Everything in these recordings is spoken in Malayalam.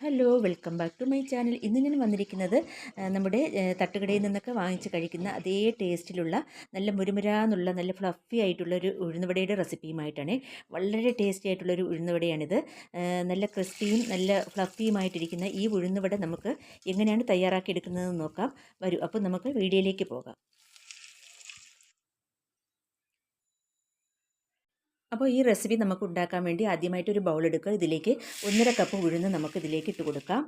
Hello welcome back to my channel. ഇന്ന് ഞാൻ വന്നിരിക്കുന്നത് നമ്മുടെ തട്ടുകടയിൽ നിന്നൊക്കെ വാങ്ങിച്ച് കഴിക്കുന്ന അതേ ടേസ്റ്റിലുള്ള നല്ല മുരുമുരാന്നുള്ള നല്ല ഫ്ലഫി ആയിട്ടുള്ള ഒരു ഉഴുന്നുവടയുടെ റെസിപ്പിയുമായിട്ടാണ്. വളരെ ടേസ്റ്റി ആയിട്ടുള്ളൊരു ഉഴുന്നുവടയാണിത്. നല്ല ക്രിസ്പിയും നല്ല ഫ്ലഫിയുമായിട്ടിരിക്കുന്ന ഈ ഉഴുന്നുവട നമുക്ക് എങ്ങനെയാണ് തയ്യാറാക്കി എടുക്കുന്നതെന്ന് നോക്കാം. വരൂ അപ്പോൾ നമുക്ക് വീഡിയോയിലേക്ക് പോകാം. അപ്പോൾ ഈ റെസിപ്പി നമുക്ക് ഉണ്ടാക്കാൻ വേണ്ടി ആദ്യമായിട്ട് ഒരു ബൗൾ എടുക്കുക. ഇതിലേക്ക് ഒന്നര കപ്പ് ഉഴുന്ന് നമുക്ക് ഇതിലേക്ക് ഇട്ട് കൊടുക്കാം.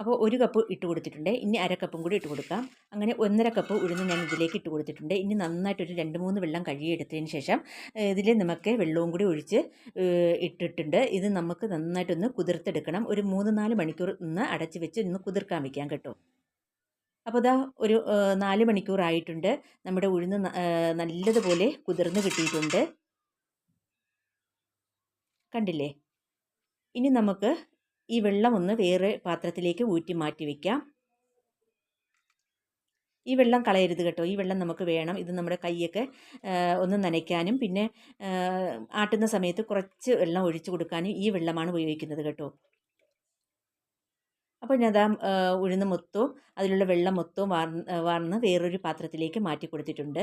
അപ്പോൾ ഒരു കപ്പ് ഇട്ട് കൊടുത്തിട്ടുണ്ട്. ഇനി അര കപ്പും കൂടി ഇട്ട് കൊടുക്കാം. അങ്ങനെ ഒന്നര കപ്പ് ഉഴുന്ന് ഞാൻ ഇതിലേക്ക് ഇട്ട് കൊടുത്തിട്ടുണ്ട്. ഇനി നന്നായിട്ടൊരു രണ്ട് മൂന്ന് വെള്ളം കഴുകിയെടുത്തതിന് ശേഷം ഇതിൽ നമുക്ക് വെള്ളവും കൂടി ഒഴിച്ച് ഇട്ടിട്ടുണ്ട്. ഇത് നമുക്ക് നന്നായിട്ടൊന്ന് കുതിർത്തെടുക്കണം. ഒരു മൂന്ന് നാല് മണിക്കൂർ ഒന്ന് അടച്ച് വെച്ച് ഒന്ന് കുതിർക്കാൻ വയ്ക്കാം കേട്ടോ. അപ്പോൾ ഇതാ ഒരു നാല് മണിക്കൂറായിട്ടുണ്ട്. നമ്മുടെ ഉഴുന്ന് നല്ലതുപോലെ കുതിർന്ന് കിട്ടിയിട്ടുണ്ട്. കണ്ടില്ലേ? ഇനി നമുക്ക് ഈ വെള്ളം ഒന്ന് വേറെ പാത്രത്തിലേക്ക് ഊറ്റി മാറ്റി വയ്ക്കാം ഈ വെള്ളം കളയരുത് കേട്ടോ. ഈ വെള്ളം നമുക്ക് വേണം. ഇത് നമ്മുടെ കൈയൊക്കെ ഒന്ന് നനയ്ക്കാനും. പിന്നെ ആട്ടുന്ന സമയത്ത് കുറച്ച് വെള്ളം ഒഴിച്ചു കൊടുക്കാനും ഈ വെള്ളമാണ് ഉപയോഗിക്കുന്നത് കേട്ടോ. അപ്പോൾ ഞാൻ അതാ ഉഴുന്ന് മൊത്തവും അതിലുള്ള വെള്ളം മൊത്തവും വാർന്ന് വാർന്ന് വേറൊരു പാത്രത്തിലേക്ക് മാറ്റി കൊടുത്തിട്ടുണ്ട്.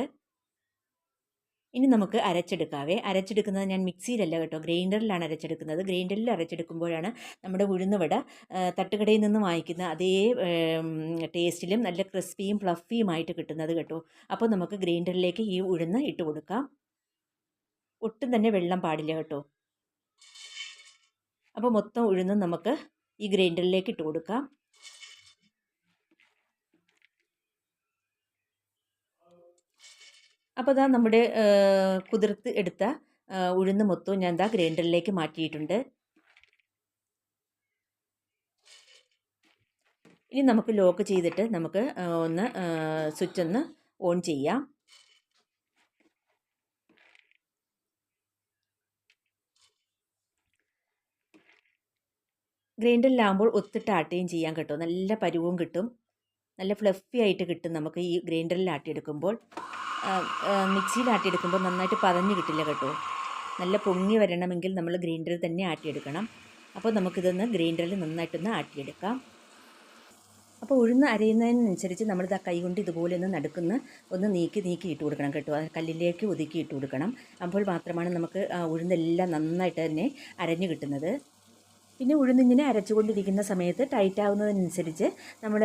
ഇനി നമുക്ക് അരച്ചെടുക്കാവേ. അരച്ചെടുക്കുന്നത് ഞാൻ മിക്സിയിലല്ല കേട്ടോ. ഗ്രൈൻഡറിലാണ് അരച്ചെടുക്കുന്നത്. ഗ്രൈൻഡറിൽ അരച്ചെടുക്കുമ്പോഴാണ് നമ്മുടെ ഉഴുന്നുവട ആ, തട്ടുകടയിൽ നിന്ന് വാങ്ങിക്കുന്ന അതേ ടേസ്റ്റിലും നല്ല ക്രിസ്പിയും ഫ്ലഫിയുമായിട്ട് കിട്ടുന്നത് കേട്ടോ. അപ്പോൾ നമുക്ക് ഗ്രൈൻഡറിലേക്ക് ഈ ഉഴുന്ന് ഇട്ട് കൊടുക്കാം. ഒട്ടും തന്നെ വെള്ളം പാടില്ല കേട്ടോ. അപ്പോൾ മൊത്തം ഉഴുന്നും നമുക്ക് ഈ ഗ്രൈൻഡറിലേക്ക് ഇട്ട് കൊടുക്കാം. അപ്പോൾ ഇതാ നമ്മുടെ കുതിർത്ത് എടുത്ത ഉഴുന്ന് മൊത്തവും ഞാൻ ഇതാ ഗ്രൈൻഡറിലേക്ക് മാറ്റിയിട്ടുണ്ട്. ഇനി നമുക്ക് ലോക്ക് ചെയ്തിട്ട് നമുക്ക് ഒന്ന് സ്വിച്ച് ഒന്ന് ഓൺ ചെയ്യാം. ഗ്രൈൻഡറിലാകുമ്പോൾ ഒത്തിട്ട് ആട്ടുകയും ചെയ്യാൻ കേട്ടോ. നല്ല പരുവും കിട്ടും. നല്ല ഫ്ലഫി ആയിട്ട് കിട്ടും നമുക്ക് ഈ ഗ്രൈൻഡറിൽ ആട്ടിയെടുക്കുമ്പോൾ. മിക്സിയിൽ ആട്ടിയെടുക്കുമ്പോൾ നന്നായിട്ട് പതഞ്ഞ് കിട്ടില്ല കേട്ടോ. നല്ല പൊങ്ങി വരണമെങ്കിൽ നമ്മൾ ഗ്രൈൻഡറിൽ തന്നെ ആട്ടിയെടുക്കണം. അപ്പോൾ നമുക്കിതൊന്ന് ഗ്രൈൻഡറിൽ നന്നായിട്ടൊന്ന് ആട്ടിയെടുക്കാം. അപ്പോൾ ഉഴുന്ന് അരയുന്നതിനനുസരിച്ച് നമ്മളിത് ആ കൈ കൊണ്ട് ഇതുപോലെ ഒന്ന് നടുക്കുന്ന ഒന്ന് നീക്കി നീക്കി ഇട്ട് കൊടുക്കണം കേട്ടോ. ആ കല്ലിലേക്ക് ഒതുക്കി ഇട്ട് കൊടുക്കണം. അപ്പോൾ മാത്രമാണ് നമുക്ക് ഉഴുന്നെല്ലാം നന്നായിട്ട് തന്നെ അരഞ്ഞു കിട്ടുന്നത്. പിന്നെ ഉഴുന്നിങ്ങനെ അരച്ചുകൊണ്ടിരിക്കുന്ന സമയത്ത് ടൈറ്റ് ആവുന്നതിനനുസരിച്ച് നമ്മൾ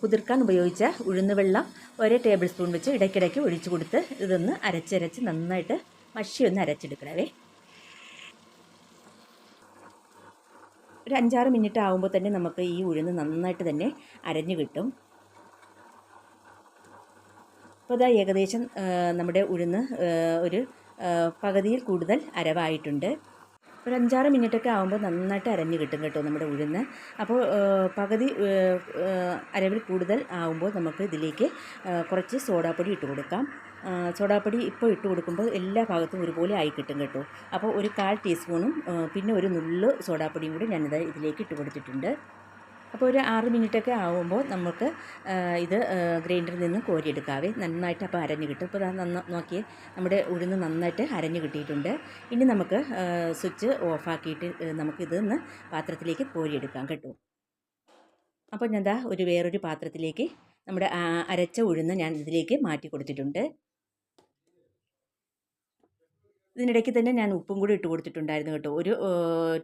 കുതിർക്കാൻ ഉപയോഗിച്ച ഉഴുന്ന് വെള്ളം ഒരേ ടേബിൾ സ്പൂൺ വെച്ച് ഇടയ്ക്കിടയ്ക്ക് ഒഴിച്ചു കൊടുത്ത് ഇതൊന്ന് അരച്ചരച്ച് നന്നായിട്ട് മഷി ഒന്ന് അരച്ചെടുക്കണവേ ഒരു അഞ്ചാറ് മിനിറ്റ് ആകുമ്പോൾ തന്നെ നമുക്ക് ഈ ഉഴുന്ന് നന്നായിട്ട് തന്നെ അരഞ്ഞു കിട്ടും. അപ്പോൾ ഇതാ ഏകദേശം നമ്മുടെ ഉഴുന്ന് ഒരു പകുതിയിൽ കൂടുതൽ അരവായിട്ടുണ്ട്. ഒരു അഞ്ചാറ് മിനിറ്റൊക്കെ ആകുമ്പോൾ നന്നായിട്ട് അരഞ്ഞ് കിട്ടും കേട്ടോ നമ്മുടെ ഉഴുന്ന്. അപ്പോൾ പകുതി അരവിൽ കൂടുതൽ ആകുമ്പോൾ നമുക്ക് ഇതിലേക്ക് കുറച്ച് സോഡാപ്പൊടി ഇട്ട് കൊടുക്കാം. സോഡാപ്പൊടി ഇപ്പോൾ ഇട്ട് കൊടുക്കുമ്പോൾ എല്ലാ ഭാഗത്തും ഒരുപോലെ ആയി കിട്ടും കേട്ടോ. അപ്പോൾ ഒരു കാൽ ടീസ്പൂണും പിന്നെ ഒരു നുള്ള് സോഡാപ്പൊടിയും കൂടി ഞാനിത് ഇതിലേക്ക് ഇട്ട് കൊടുത്തിട്ടുണ്ട്. അപ്പോൾ ഒരു ആറ് മിനിറ്റൊക്കെ ആകുമ്പോൾ നമുക്ക് ഇത് ഗ്രൈൻഡറിൽ നിന്ന് കോരിയെടുക്കാവേ. നന്നായിട്ട് അപ്പോൾ അരഞ്ഞ് കിട്ടും. ഇപ്പോൾ നന്ന നോക്കിയേ നമ്മുടെ ഉഴുന്ന് നന്നായിട്ട് അരഞ്ഞ് കിട്ടിയിട്ടുണ്ട്. ഇനി നമുക്ക് സ്വിച്ച് ഓഫാക്കിയിട്ട് നമുക്കിതൊന്ന് പാത്രത്തിലേക്ക് കോരിയെടുക്കാം കേട്ടോ. അപ്പോൾ ഞാൻ ദാ ഒരു വേറൊരു പാത്രത്തിലേക്ക് നമ്മുടെ അരച്ച ഉഴുന്ന് ഞാൻ ഇതിലേക്ക് മാറ്റി കൊടുത്തിട്ടുണ്ട്. ഇതിനിടയ്ക്ക് തന്നെ ഞാൻ ഉപ്പും കൂടി ഇട്ട് കൊടുത്തിട്ടുണ്ടായിരുന്നു കേട്ടോ. ഒരു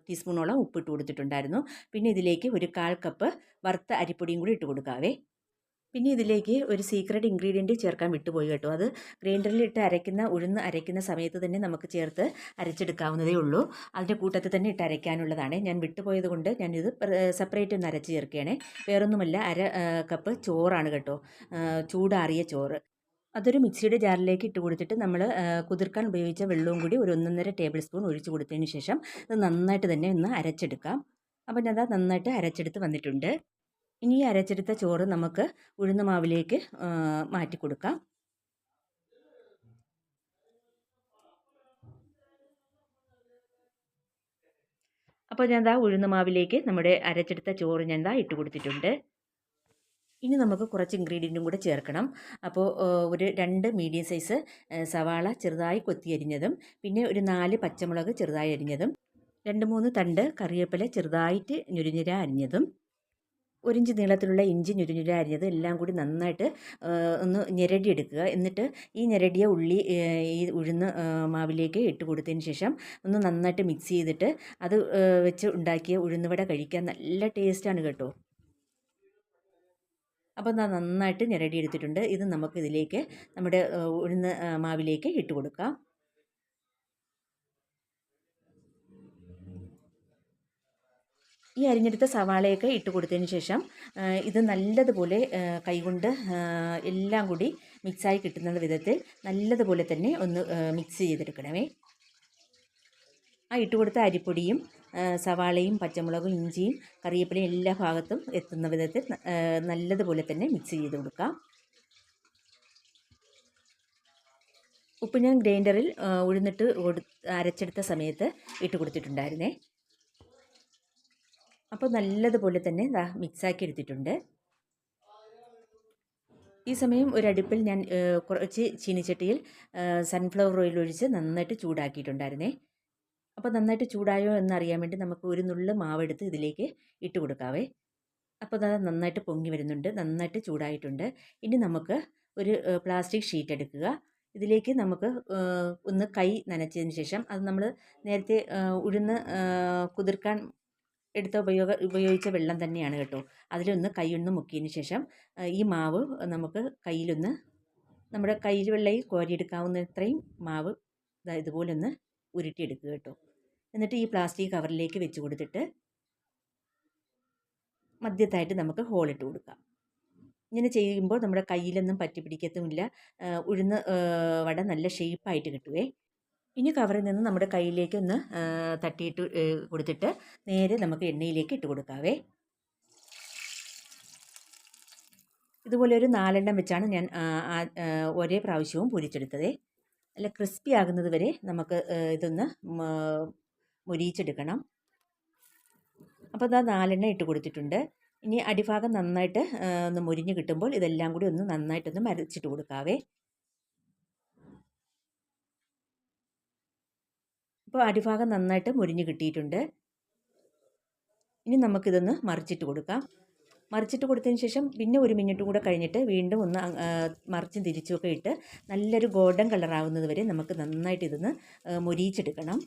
ടീസ്പൂണോളം ഉപ്പ് ഇട്ട് കൊടുത്തിട്ടുണ്ടായിരുന്നു. പിന്നെ ഇതിലേക്ക് ഒരു കാൽ കപ്പ് വറുത്ത അരിപ്പൊടിയും കൂടി ഇട്ട് കൊടുക്കാവേ. പിന്നെ ഇതിലേക്ക് ഒരു സീക്രട്ട് ഇൻഗ്രീഡിയന്റ് ചേർക്കാൻ വിട്ടുപോയി കേട്ടോ. അത് ഗ്രൈൻഡറിൽ ഇട്ട് അരയ്ക്കുന്ന ഉഴുന്ന് അരയ്ക്കുന്ന സമയത്ത് തന്നെ നമുക്ക് ചേർത്ത് അരച്ചെടുക്കാവുന്നതേ ഉള്ളൂ. അതിന്റെ കൂട്ടത്തിൽ തന്നെ ഇട്ട് അരയ്ക്കാനുള്ളതാണ്. ഞാൻ വിട്ടുപോയത് കൊണ്ട് ഞാനിത് സെപ്പറേറ്റ് ഒന്ന് അരച്ച് ചേർക്കുകയാണ്. വേറൊന്നുമല്ല അര കപ്പ് ചോറാണ് കേട്ടോ. ചൂടാറിയ ചോറ്. അതൊരു മിക്സിയുടെ ജാറിലേക്ക് ഇട്ട് കൊടുത്തിട്ട് നമ്മൾ കുതിർക്കാൻ ഉപയോഗിച്ച വെള്ളവും കൂടി ഒരു ഒന്നൊന്നര ടേബിൾ സ്പൂൺ ഒഴിച്ച് കൊടുത്തതിന് ശേഷം ഇത് നന്നായിട്ട് തന്നെ ഒന്ന് അരച്ചെടുക്കാം. അപ്പോൾ ഞാൻ അത് നന്നായിട്ട് അരച്ചെടുത്ത് വന്നിട്ടുണ്ട്. ഇനി ഈ അരച്ചെടുത്ത ചോറ് നമുക്ക് ഉഴുന്ന മാവിലേക്ക് മാറ്റി കൊടുക്കാം. അപ്പോൾ ഞാൻ ദാ ഉഴുന്ന മാവിലേക്ക് നമ്മുടെ അരച്ചെടുത്ത ചോറ് ഞാൻ ദാ ഇട്ട് കൊടുത്തിട്ടുണ്ട്. ഇനി നമുക്ക് കുറച്ച് ഇൻഗ്രീഡിയന്റും കൂടെ ചേർക്കണം. അപ്പോൾ ഒരു രണ്ട് മീഡിയം സൈസ് സവാള ചെറുതായി കൊത്തി അരിഞ്ഞതും പിന്നെ ഒരു നാല് പച്ചമുളക് ചെറുതായി അരിഞ്ഞതും രണ്ട് മൂന്ന് തണ്ട് കറിവേപ്പില ചെറുതായിട്ട് ഞുരുഞ്ഞുര അരിഞ്ഞതും ഒരിഞ്ച് നീളത്തിലുള്ള ഇഞ്ചി ഞുരുഞ്ഞുര അരിഞ്ഞത് എല്ലാം കൂടി നന്നായിട്ട് ഒന്ന് ഞെരടിയെടുക്കുക. എന്നിട്ട് ഈ ഞെരടിയ ഉള്ളി ഈ ഉഴുന്ന് മാവിലേക്ക് ഇട്ട് കൊടുത്തതിന് ശേഷം ഒന്ന് നന്നായിട്ട് മിക്സ് ചെയ്തിട്ട് അത് വെച്ച് ഉണ്ടാക്കിയ ഉഴുന്നുവട കഴിക്കാൻ നല്ല ടേസ്റ്റാണ് കേട്ടോ. അപ്പോൾ അത് നന്നായിട്ട് ഞെരടി എടുത്തിട്ടുണ്ട്. ഇത് നമുക്ക് ഇതിലേക്ക് നമ്മുടെ ഉഴുന്ന് മാവിലേക്ക് ഇട്ട് കൊടുക്കാം. ഈ അരിഞ്ഞെടുത്ത സവാളയൊക്കെ ഇട്ട് കൊടുത്തതിന് ശേഷം ഇത് നല്ലതുപോലെ കൈകൊണ്ട് എല്ലാം കൂടി മിക്സായി കിട്ടുന്ന വിധത്തിൽ നല്ലതുപോലെ തന്നെ ഒന്ന് മിക്സ് ചെയ്തെടുക്കണമേ. ആ ഇട്ട് കൊടുത്ത അരിപ്പൊടിയും സവാളയും പച്ചമുളകും ഇഞ്ചിയും കറിവേപ്പിലയും എല്ലാ ഭാഗത്തും എത്തുന്ന വിധത്തിൽ നല്ലതുപോലെ തന്നെ മിക്സ് ചെയ്ത് കൊടുക്കാം. ഉപ്പ് ഞാൻ ഗ്രൈൻഡറിൽ ഉഴുന്നിട്ട് അരച്ചെടുത്ത സമയത്ത് ഇട്ട് കൊടുത്തിട്ടുണ്ടായിരുന്നേ. അപ്പോൾ നല്ലതുപോലെ തന്നെ മിക്സാക്കി എടുത്തിട്ടുണ്ട്. ഈ സമയം ഒരടുപ്പിൽ ഞാൻ കുറച്ച് ചീനിച്ചട്ടിയിൽ സൺഫ്ലവർ ഓയിൽ ഒഴിച്ച് നന്നായിട്ട് ചൂടാക്കിയിട്ടുണ്ടായിരുന്നേ. അപ്പോൾ നന്നായിട്ട് ചൂടായോ എന്നറിയാൻ വേണ്ടി നമുക്ക് ഒരു നുള്ള് മാവെടുത്ത് ഇതിലേക്ക് ഇട്ട് കൊടുക്കാവേ. അപ്പോൾ അത് നന്നായിട്ട് പൊങ്ങി വരുന്നുണ്ട് നന്നായിട്ട് ചൂടായിട്ടുണ്ട്. ഇനി നമുക്ക് ഒരു പ്ലാസ്റ്റിക് ഷീറ്റ് എടുക്കുക. ഇതിലേക്ക് നമുക്ക് ഒന്ന് കൈ നനച്ചതിന് ശേഷം അത് നമ്മൾ നേരത്തെ ഉഴുന്ന് കുതിർക്കാൻ എടുത്ത ഉപയോഗ ഉപയോഗിച്ച വെള്ളം തന്നെയാണ് കേട്ടോ. അതിലൊന്ന് കൈയൊന്ന് മുക്കിയതിന് ശേഷം ഈ മാവ് നമുക്ക് കയ്യിലൊന്ന് നമ്മുടെ കയ്യിൽ വെള്ളയിൽ കോരിയെടുക്കാവുന്ന ഇത്രയും മാവ് ഇതുപോലൊന്ന് ഉരുട്ടിയെടുക്കുക കേട്ടോ. എന്നിട്ട് ഈ പ്ലാസ്റ്റിക് കവറിലേക്ക് വെച്ച് കൊടുത്തിട്ട് മധ്യത്തായിട്ട് നമുക്ക് ഹോളിട്ട് കൊടുക്കാം. ഇങ്ങനെ ചെയ്യുമ്പോൾ നമ്മുടെ കയ്യിലൊന്നും പറ്റി പിടിക്കത്തുമില്ല. ഉഴുന്ന് വട നല്ല ഷേപ്പായിട്ട് കിട്ടുവേ. ഇനി കവറിൽ നിന്ന് നമ്മുടെ കയ്യിലേക്ക് ഒന്ന് തട്ടിയിട്ട് കൊടുത്തിട്ട് നേരെ നമുക്ക് എണ്ണയിലേക്ക് ഇട്ട് കൊടുക്കാവേ. ഇതുപോലെ ഒരു നാലെണ്ണം വെച്ചാണ് ഞാൻ ഒരേ പ്രാവശ്യവും പൊരിച്ചെടുത്തത്. അല്ല ക്രിസ്പി ആകുന്നത് വരെ നമുക്ക് ഇതൊന്ന് മുരിയിച്ചെടുക്കണം. അപ്പോൾ ഇതാ നാലെണ്ണ ഇട്ട് കൊടുത്തിട്ടുണ്ട്. ഇനി അടിഭാഗം നന്നായിട്ട് ഒന്ന് മുരിഞ്ഞ് കിട്ടുമ്പോൾ ഇതെല്ലാം കൂടി ഒന്ന് നന്നായിട്ടൊന്ന് മരച്ചിട്ട് കൊടുക്കാവേ. ഇപ്പോൾ അടിഭാഗം നന്നായിട്ട് മുരിഞ്ഞ് കിട്ടിയിട്ടുണ്ട്. ഇനി നമുക്കിതൊന്ന് മറിച്ചിട്ട് കൊടുക്കാം. മറിച്ചിട്ട് കൊടുത്തതിന് ശേഷം പിന്നെ ഒരു മിനിറ്റും കൂടെ കഴിഞ്ഞിട്ട് വീണ്ടും ഒന്ന് മറിച്ചും തിരിച്ചുമൊക്കെ ഇട്ട് നല്ലൊരു ഗോൾഡൻ കളറാവുന്നത് വരെ നമുക്ക് നന്നായിട്ട് ഇതൊന്ന് മുരിയിച്ചെടുക്കണം.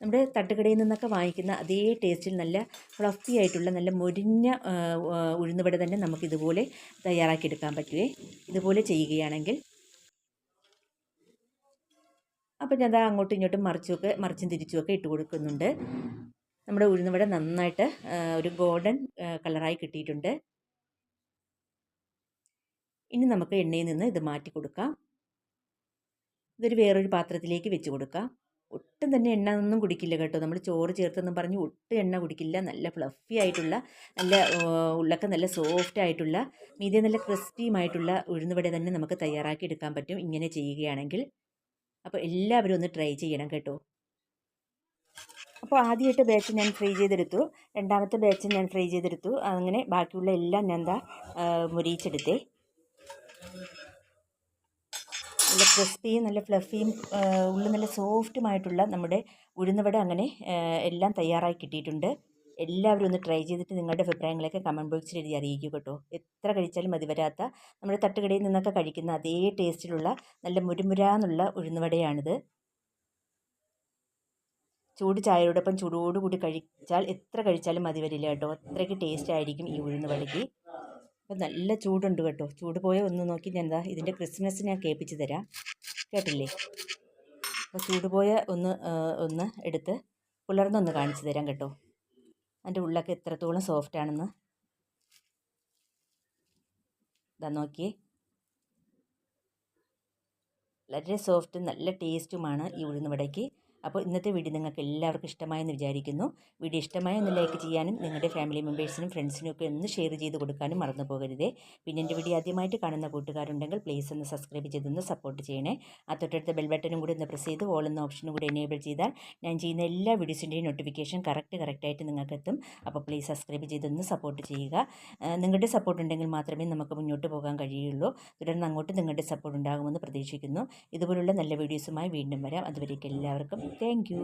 നമ്മുടെ തട്ടുകടയിൽ നിന്നൊക്കെ വാങ്ങിക്കുന്ന അതേ ടേസ്റ്റിൽ നല്ല ഫ്ലഫി ആയിട്ടുള്ള നല്ല മുരിഞ്ഞ ഉഴുന്നുവട തന്നെ നമുക്കിതുപോലെ തയ്യാറാക്കിയെടുക്കാൻ പറ്റുമേ ഇതുപോലെ ചെയ്യുകയാണെങ്കിൽ. അപ്പോൾ ഞാൻ അങ്ങോട്ടും ഇങ്ങോട്ടും മറിച്ചുമൊക്കെ മറിച്ചും തിരിച്ചുമൊക്കെ ഇട്ട് കൊടുക്കുന്നുണ്ട്. നമ്മുടെ ഉഴുന്നുവട നന്നായിട്ട് ഒരു ഗോൾഡൻ കളറായി കിട്ടിയിട്ടുണ്ട്. ഇനി നമുക്ക് എണ്ണയിൽ നിന്ന് ഇത് മാറ്റി കൊടുക്കാം. ഇതൊരു വേറൊരു പാത്രത്തിലേക്ക് വെച്ച് കൊടുക്കാം. ഒട്ടും തന്നെ എണ്ണ ഒന്നും കുടിക്കില്ല കേട്ടോ. നമ്മൾ ചോറ് ചേർത്തെന്ന് പറഞ്ഞ് ഒട്ടും എണ്ണ കുടിക്കില്ല. നല്ല ഫ്ലഫി ആയിട്ടുള്ള നല്ല ഉള്ളൊക്കെ നല്ല സോഫ്റ്റ് ആയിട്ടുള്ള മീതിയെ നല്ല ക്രിസ്പിയുമായിട്ടുള്ള ഉഴുന്നുവട തന്നെ നമുക്ക് തയ്യാറാക്കി എടുക്കാൻ പറ്റും. ഇങ്ങനെ ചെയ്യുകയാണെങ്കിൽ. അപ്പോൾ എല്ലാവരും ഒന്ന് ട്രൈ ചെയ്യണം കേട്ടോ. അപ്പോൾ ആദ്യമായിട്ട് ബാച്ച് ഞാൻ ഫ്രൈ ചെയ്തെടുത്തു. രണ്ടാമത്തെ ബാച്ച് ഞാൻ ഫ്രൈ ചെയ്തെടുത്തു. അങ്ങനെ ബാക്കിയുള്ള എല്ലാം ഞാൻ എന്താ മുരിയിച്ചെടുത്തേ. നല്ല ക്രിസ്പിയും നല്ല ഫ്ലഫിയും ഉള്ളിൽ നല്ല സോഫ്റ്റുമായിട്ടുള്ള നമ്മുടെ ഉഴുന്നുവട അങ്ങനെ എല്ലാം തയ്യാറായി കിട്ടിയിട്ടുണ്ട്. എല്ലാവരും ഒന്ന് ട്രൈ ചെയ്തിട്ട് നിങ്ങളുടെ അഭിപ്രായങ്ങളൊക്കെ കമന്റ് ബോക്സിൽ എഴുതി അറിയിക്കുക കേട്ടോ. എത്ര കഴിച്ചാലും മതി വരാത്ത നമ്മുടെ തട്ടുകടയിൽ നിന്നൊക്കെ കഴിക്കുന്ന അതേ ടേസ്റ്റിലുള്ള നല്ല മുരുമുരാന്നുള്ള ഉഴുന്നുവടയാണിത് ചൂട് ചായയോടൊപ്പം ചൂടോടുകൂടി കഴിച്ചാൽ എത്ര കഴിച്ചാലും മതി വരില്ല കേട്ടോ. അത്രയ്ക്ക് ടേസ്റ്റ് ആയിരിക്കും ഈ ഉഴുന്നുവടയ്ക്ക് അപ്പം നല്ല ചൂടുണ്ട് കേട്ടോ. ചൂട് പോയ ഒന്ന് നോക്കി ഞാൻ എന്താ ഇതിന്റെ ക്രിസ്മസ് ഞാൻ കേൾപ്പിച്ച് തരാം. കേട്ടില്ലേ? അപ്പോൾ ചൂട് പോയ ഒന്ന് ഒന്ന് എടുത്ത് പുലർന്നൊന്ന് കാണിച്ചു തരാം കേട്ടോ. അതിന്റെ ഉള്ളൊക്കെ എത്രത്തോളം സോഫ്റ്റ് ആണെന്ന്. ഇതാ നോക്കിയേ. വളരെ സോഫ്റ്റും നല്ല ടേസ്റ്റുമാണ് ഈ ഉഴുന്നുവടയ്ക്ക്. അപ്പോൾ ഇന്നത്തെ വീഡിയോ നിങ്ങൾക്ക് എല്ലാവർക്കും ഇഷ്ടമായെന്ന് വിചാരിക്കുന്നു. വീഡിയോ ഇഷ്ടമായ ഒന്ന് ലൈക്ക് ചെയ്യാനും നിങ്ങളുടെ ഫാമിലി മെമ്പേഴ്സിനും ഫ്രണ്ട്സിനും ഒക്കെ ഒന്ന് ഷെയർ ചെയ്ത് കൊടുക്കാനും മറന്നു പോകരുതേ പിന്നെ എന്റെ വീഡിയോ ആദ്യമായിട്ട് കാണുന്ന കൂട്ടുകാരുണ്ടെങ്കിൽ പ്ലീസ് ഒന്ന് സബ്സ്ക്രൈബ് ചെയ്തൊന്ന് സപ്പോർട്ട് ചെയ്യണേ. ആ തൊട്ടടുത്ത ബെൽ ബട്ടനും കൂടി ഒന്ന് പ്രസ് ചെയ്ത് ഓൾ എന്ന ഓപ്ഷനും കൂടി എനേബിൾ ചെയ്താൽ ഞാൻ ചെയ്യുന്ന എല്ലാ വീഡിയോസിന്റെയും നോട്ടിഫിക്കേഷൻ കറക്റ്റ് കറക്റ്റായിട്ട് നിങ്ങൾക്ക് എത്തും അപ്പോൾ പ്ലീസ് സബ്സ്ക്രൈബ് ചെയ്തൊന്ന് സപ്പോർട്ട് ചെയ്യുക. നിങ്ങളുടെ സപ്പോർട്ട് ഉണ്ടെങ്കിൽ മാത്രമേ നമുക്ക് മുന്നോട്ട് പോകാൻ കഴിയുള്ളൂ. തുടർന്ന് അങ്ങോട്ട് നിങ്ങളുടെ സപ്പോർട്ട് ഉണ്ടാകുമെന്ന് പ്രതീക്ഷിക്കുന്നു. ഇതുപോലുള്ള നല്ല വീഡിയോസുമായി വീണ്ടും വരാം. അതുവരേക്കും എല്ലാവർക്കും ಥ್ಯಾಂಕ್ ಯು